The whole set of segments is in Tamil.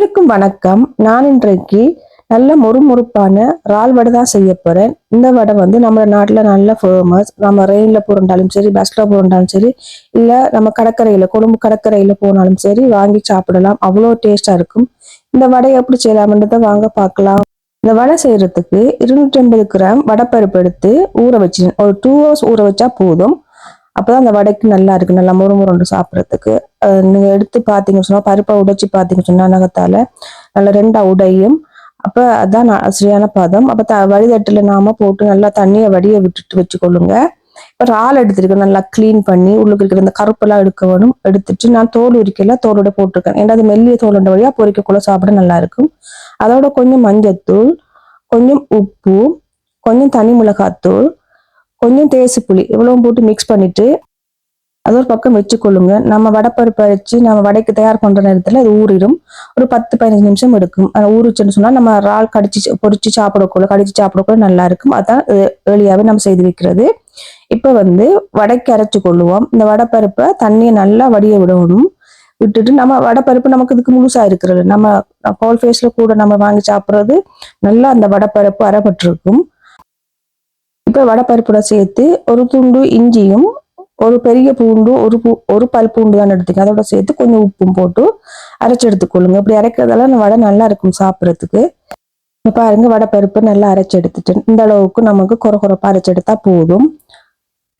வணக்கம். நான் இன்றைக்கு நல்ல முறுமுறுப்பான இறால் வடை தான் செய்ய போகிறேன் இந்த வடை வந்து நம்ம நாட்டில் நல்ல ஃபேமஸ் நம்ம ரெயினில் போறோம்னாலும் சரி பஸ்ஸில் போறோம்னாலும் சரி இல்லை நம்ம கடற்கரையில் கொழும்பு கடற்கரையில் போனாலும் சரி வாங்கி சாப்பிடலாம். அவ்வளோ டேஸ்ட்டாக இருக்கும். இந்த வடை எப்படி செய்யலாம்ன்றதை வாங்க பார்க்கலாம். இந்த வடை செய்கிறதுக்கு இருநூற்றி ஐம்பது கிராம் வடைப்பருப்பு எடுத்து ஊற வச்சு ஒரு டூ ஹவர்ஸ் ஊற வச்சா போதும். அப்போதான் அந்த வடைக்கு நல்லா இருக்கு. நல்லா முறுமுறுண்டு சாப்பிட்றதுக்கு. நீங்கள் எடுத்து பார்த்தீங்கன்னு சொன்னால் பருப்பை உடைச்சி பார்த்தீங்கன்னு சொன்னால் நகத்தால் நல்லா ரெண்டா உடையும். அப்போ அதான் சரியான பதம். அப்போ த வடிதட்டில் நாம போட்டு நல்லா தண்ணியை வடியை விட்டுட்டு வச்சுக்கொள்ளுங்க. இப்போ ரால் எடுத்துருக்கேன். நல்லா க்ளீன் பண்ணி உள்ளுக்கு இருக்கிற இந்த கருப்பெல்லாம் எடுக்க வேணும். எடுத்துட்டு நான் தோல் உரிக்கல தோலோட போட்டிருக்கேன். ஏன்னா அது மெல்லிய தோலுண்ட வழியாக பொறிக்கக்குள்ள சாப்பிட நல்லா இருக்கும். அதோட கொஞ்சம் மஞ்சத்தூள் கொஞ்சம் உப்பு கொஞ்சம் தனி மிளகாத்தூள் கொஞ்சம் தேசி புளி இவ்வளவும் போட்டு மிக்ஸ் பண்ணிட்டு அது ஒரு பக்கம் வச்சுக்கொள்ளுங்க. நம்ம வடைப்பருப்பை வச்சு நம்ம வடைக்கு தயார் பண்ற நேரத்துல அது ஊறிடும். ஒரு பத்து பதினஞ்சு நிமிஷம் எடுக்கும். அது ஊறிச்சுன்னு சொன்னா நம்ம இறால் கடிச்சு பொறிச்சு சாப்பிடக்குள்ள கடிச்சு சாப்பிடக்குள்ள நல்லா இருக்கும். அதான் ஏழியாவே நம்ம செய்து வைக்கிறது. இப்ப வந்து வடைக்கு அரைச்சு கொள்ளுவோம். இந்த வடைப்பருப்பை தண்ணியை நல்லா வடிய விடணும். விட்டுட்டு நம்ம வடைப்பருப்பு நமக்கு இதுக்கு முழுசா இருக்கிறது நம்ம கோல் ஃபேஸ்ல கூட நம்ம வாங்கி சாப்பிடுறது நல்லா அந்த வடைப்பருப்பு அரைப்பட்டிருக்கும். இப்போ வடைப்பருப்புட சேர்த்து ஒரு துண்டு இஞ்சியும் ஒரு பெரிய பூண்டு ஒரு பூ ஒரு பல் பூண்டு தான் எடுத்துக்க அதோட சேர்த்து கொஞ்சம் உப்பும் போட்டு அரைச்சு எடுத்துக்கொள்ளுங்க. இப்படி அரைக்கிறதால அந்த வடை நல்லா இருக்கும் சாப்பிட்றதுக்கு. இப்போ பாருங்க வடைப்பருப்பு நல்லா அரைச்சி எடுத்துட்டேன் இந்த அளவுக்கு நமக்கு குறை குறைப்பாக அரைச்சி எடுத்தா போதும்.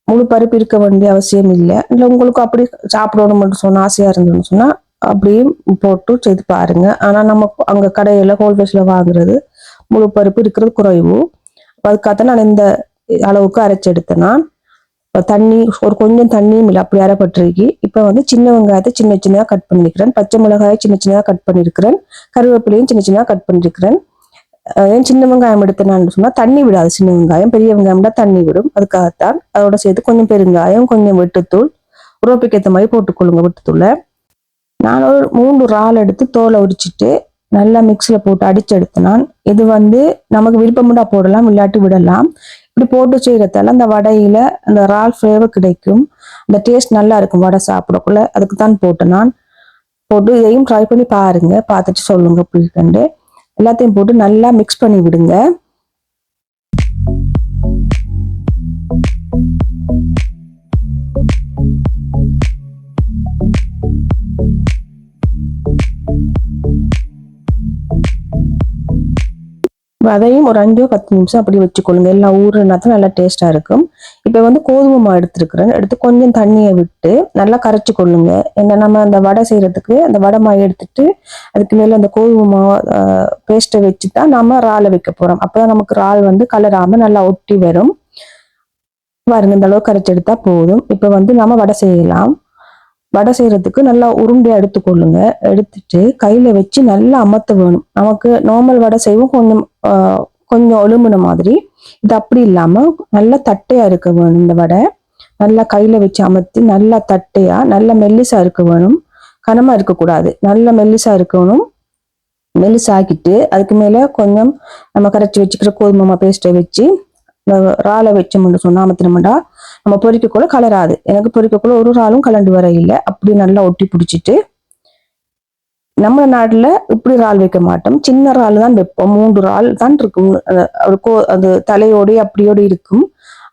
முழு பருப்பு இருக்க வேண்டிய அவசியம் இல்லை. இல்லை உங்களுக்கு அப்படி சாப்பிடணும் மட்டும் சொன்னால் ஆசையாக இருந்ததுன்னு சொன்னால் அப்படியும் போட்டு செய்து பாருங்க. ஆனால் நம்ம அங்கே கடையில் ஹோல்பேஸில் வாங்குறது முழு பருப்பு இருக்கிறது குறைவு. அதுக்காக நான் இந்த அளவுக்கு அரைச்சு நான் தண்ணி ஒரு கொஞ்சம் தண்ணியும் இல்லை அப்படி அரைப்பட்டிருக்கு. இப்போ வந்து சின்ன வெங்காயத்தை சின்ன சின்னதாக கட் பண்ணியிருக்கிறேன் பச்சை மிளகாயை சின்ன சின்னதாக கட் பண்ணியிருக்கிறேன் கருவேப்பிலையும் சின்ன சின்னதாக கட் பண்ணியிருக்கிறேன் ஏன் சின்ன வெங்காயம் எடுத்தேனான்னு சொன்னால் தண்ணி விடாது. சின்ன வெங்காயம் பெரிய வெங்காயம் தான் தண்ணி விடும். அதுக்காகத்தான் அதோட சேர்த்து கொஞ்சம் பெருங்காயம் கொஞ்சம் வெட்டுத்தூள் உரோப்பிக்கு ஏற்ற மாதிரி போட்டுக்கொள்ளுங்க வெட்டுத்தூளை. நான் ஒரு மூன்று இறால் எடுத்து தோலை உரிச்சிட்டு நல்லா மிக்ஸியில் போட்டு அடிச்சு எடுத்தேன் இது வந்து நமக்கு விருப்பமுண்டா போடலாம் இல்லாட்டி விடலாம். இப்படி போட்டு செய்கிறதால அந்த வடையில அந்த இறால் ஃப்ளேவர் கிடைக்கும். அந்த டேஸ்ட் நல்லா இருக்கும் வடை சாப்பிடக்குள்ள. அதுக்கு தான் போட்டேன் நான். போட்டு இதையும் ட்ரை பண்ணி பாருங்க. பார்த்துட்டு சொல்லுங்க புளிக்கண்டு. எல்லாத்தையும் போட்டு நல்லா மிக்ஸ் பண்ணி விடுங்க. அதையும் ஒரு அஞ்சோ பத்து நிமிஷம் அப்படி வச்சுக்கொள்ளுங்க. எல்லாம் ஊறுனா தான் நல்லா டேஸ்ட்டாக இருக்கும். இப்போ வந்து கோதுமை மாவு எடுத்துருக்குறேன். எடுத்து கொஞ்சம் தண்ணியை விட்டு நல்லா கரைச்சி கொள்ளுங்க. ஏன்னா நம்ம அந்த வடை செய்கிறதுக்கு அந்த வடை மாவு எடுத்துட்டு அதுக்கு மேலே அந்த கோதுமை மாவு பேஸ்ட்டை வச்சு தான் நம்ம இறாலை வைக்க போகிறோம் அப்போ தான் நமக்கு இறால் வந்து கலராமல் நல்லா ஒட்டி வரும். பாருங்க இந்த அளவுக்கு கரைச்சி எடுத்தால் போதும். இப்போ வந்து நம்ம வடை செய்யலாம். வடை செய்கிறதுக்கு நல்லா உருண்டையாக எடுத்துக்கொள்ளுங்க. எடுத்துட்டு கையில் வச்சு நல்லா அமர்த்த வேணும். நமக்கு நார்மல் வடை செய்வோம். கொஞ்சம் கொஞ்சம் ஒழுமுன மாதிரி. இது அப்படி இல்லாம நல்லா தட்டையா இருக்க வேணும் இந்த வடை. நல்லா கையில வச்சு அமர்த்தி நல்லா தட்டையா நல்லா மெல்லிசா இருக்க வேணும். கனமா இருக்கக்கூடாது நல்ல மெல்லிசா இருக்கணும். மெல்லிசாக்கிட்டு அதுக்கு மேல கொஞ்சம் நம்ம கரைச்சி வச்சுக்கிற கோதுமை பேஸ்ட்டை வச்சு இந்த இறாலை வச்சோம்னு சொன்னா அமர்த்தினோம்டா நம்ம பொரிக்கக்குள்ள கலராது. எனக்கு பொரிக்கக்குள்ள ஒரு ராலும் கலண்டு வர இல்லை. அப்படி நல்லா ஒட்டி பிடிச்சிட்டு நம்ம நாட்டில் இப்படி இறால் வைக்க மாட்டோம். சின்ன இறால் தான் வைப்போம். மூன்று இறால் தான் இருக்கும். கோ அது தலையோடய அப்படியோடு இருக்கும்.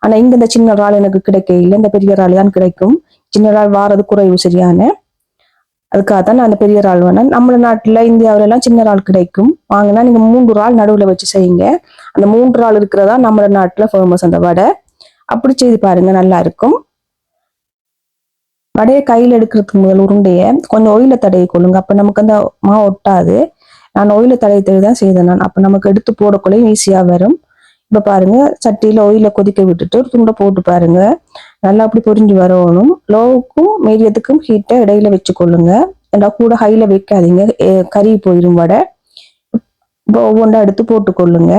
ஆனால் இங்கே இந்த சின்ன இறால் எனக்கு கிடைக்க இல்லை. இந்த பெரிய இறால் தான் கிடைக்கும். சின்ன இறால் வாரது குறைவு சரியான. அதுக்காக தான் நான் அந்த பெரிய இறால் வேணேன் நம்ம நாட்டில் இந்தியாவிலலாம் எல்லாம் சின்ன இறால் கிடைக்கும். வாங்கினா நீங்கள் மூன்று இறால் நடுவில் வச்சு செய்யுங்க. அந்த மூன்று இறால் இருக்கிறதா நம்ம நாட்டில் ஃபேமஸ் அந்த வடை. அப்படி செய்து பாருங்க நல்லா இருக்கும். வடையை கையில் எடுக்கிறதுக்கு முதல் உருண்டையை கொஞ்சம் ஒயில தடையை கொள்ளுங்க. அப்போ நமக்கு அந்த மாவு ஒட்டாது. நான் ஒயில தடையை தடவி தான் செய்தேன் நான். அப்போ நமக்கு எடுத்து போடக்குள்ளே ஈஸியாக வரும். இப்போ பாருங்க சட்டியில் ஒயில கொதிக்க விட்டுட்டு ஒரு துண்டை போட்டு பாருங்க. நல்லா அப்படி பொரிஞ்சு வரணும். லோவுக்கும் மீடியத்துக்கும் ஹீட்டை இடையில வச்சு கொள்ளுங்க ஏன்னா கூட ஹையில் வைக்காதீங்க. கறி போயிடும் வடை. இப்போ ஒவ்வொன்றா எடுத்து போட்டுக்கொள்ளுங்க.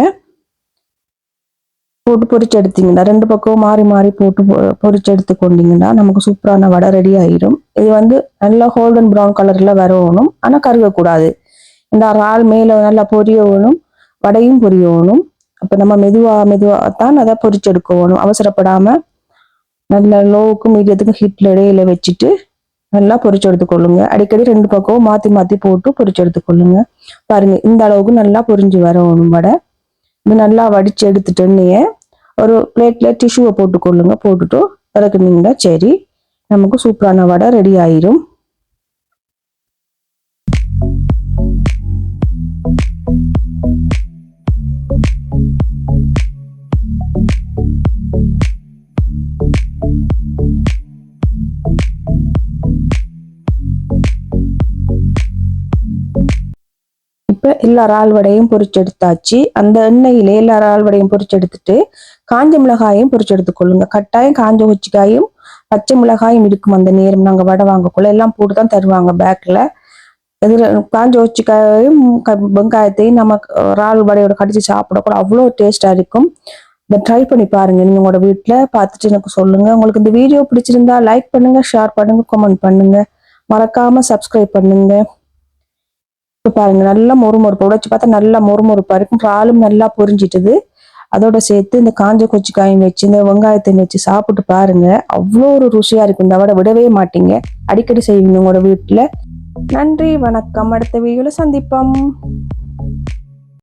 போட்டு பொறிச்சு எடுத்தீங்கன்னா ரெண்டு பக்கம் மாறி மாறி போட்டு பொறிச்சு எடுத்து கொண்டீங்கன்னா நமக்கு சூப்பரான வடை ரெடி ஆயிரும். இது வந்து நல்லா கோல்டன் ப்ரௌன் கலர்ல வரணும் ஆனா கருகக்கூடாது. இந்த இறால் மேல நல்லா பொரியணும் வடையும் பொரியணும். அப்ப நம்ம மெதுவா மெதுவா தான் அதை பொறிச்சு எடுக்கணும் அவசரப்படாம நல்ல லோவுக்கும் மீடியத்துக்கும் ஹீட்ல இடையில வச்சுட்டு நல்லா பொறிச்சு எடுத்துக்கொள்ளுங்க அடிக்கடி ரெண்டு பக்கமும் மாத்தி மாத்தி போட்டு பொறிச்சு எடுத்துக்கொள்ளுங்க பாருங்க இந்த அளவுக்கு நல்லா பொரிஞ்சு வரணும் வடை. இது நல்லா வடிச்சு எடுத்துட்டு எண்ணெயை ஒரு பிளேட்டில் டிஷ்யூவை போட்டுக்கொள்ளுங்க. போட்டுட்டு இறக்குனீங்கன்னா சரி. நமக்கு சூப்பரான வடை ரெடி ஆயிரும். இப்ப எல்லா இறால் வடையும் பொரிச்சு எடுத்தாச்சு அந்த எண்ணெயிலே எல்லா இறால் வடையும் எடுத்துட்டு காஞ்ச மிளகாயும் பொரிச்சு எடுத்துக்கொள்ளுங்க கட்டாயம் காஞ்ச கொச்சிக்காயும் பச்சை மிளகாயும் இருக்கும் அந்த நேரம் நாங்கள் வடை வாங்கக்குள்ள. எல்லாம் போட்டு தான் தருவாங்க பேக்கில் எதிர காஞ்ச உச்சிக்காயும் வெங்காயத்தையும் நம்ம இறால் வடையோட கடிச்சு சாப்பிடக்கூட அவ்வளோ டேஸ்டா இருக்கும். இதை ட்ரை பண்ணி பாருங்க. நீங்க உங்களோட வீட்டில் பார்த்துட்டு எனக்கு சொல்லுங்க. உங்களுக்கு இந்த வீடியோ பிடிச்சிருந்தா லைக் பண்ணுங்க ஷேர் பண்ணுங்க கமெண்ட் பண்ணுங்க. மறக்காம சப்ஸ்கிரைப் பண்ணுங்க. பாருங்க நல்லா மொறுமொறுப்பு உடைச்சு பார்த்தா நல்லா மொறுமொறுப்பா இருக்கும். பாலும் நல்லா பொரிஞ்சிட்டுது. அதோட சேர்த்து இந்த காஞ்ச கொச்சிக்காயும் வச்சு இந்த வெங்காயத்தையும் வச்சு சாப்பிட்டு பாருங்க. அவ்வளோ ஒரு ருசியா இருக்கும். இந்த வடை விடவே மாட்டீங்க. அடிக்கடி செய்வீங்க உங்களோட வீட்டுல நன்றி வணக்கம். அடுத்த வீடியோல சந்திப்போம்.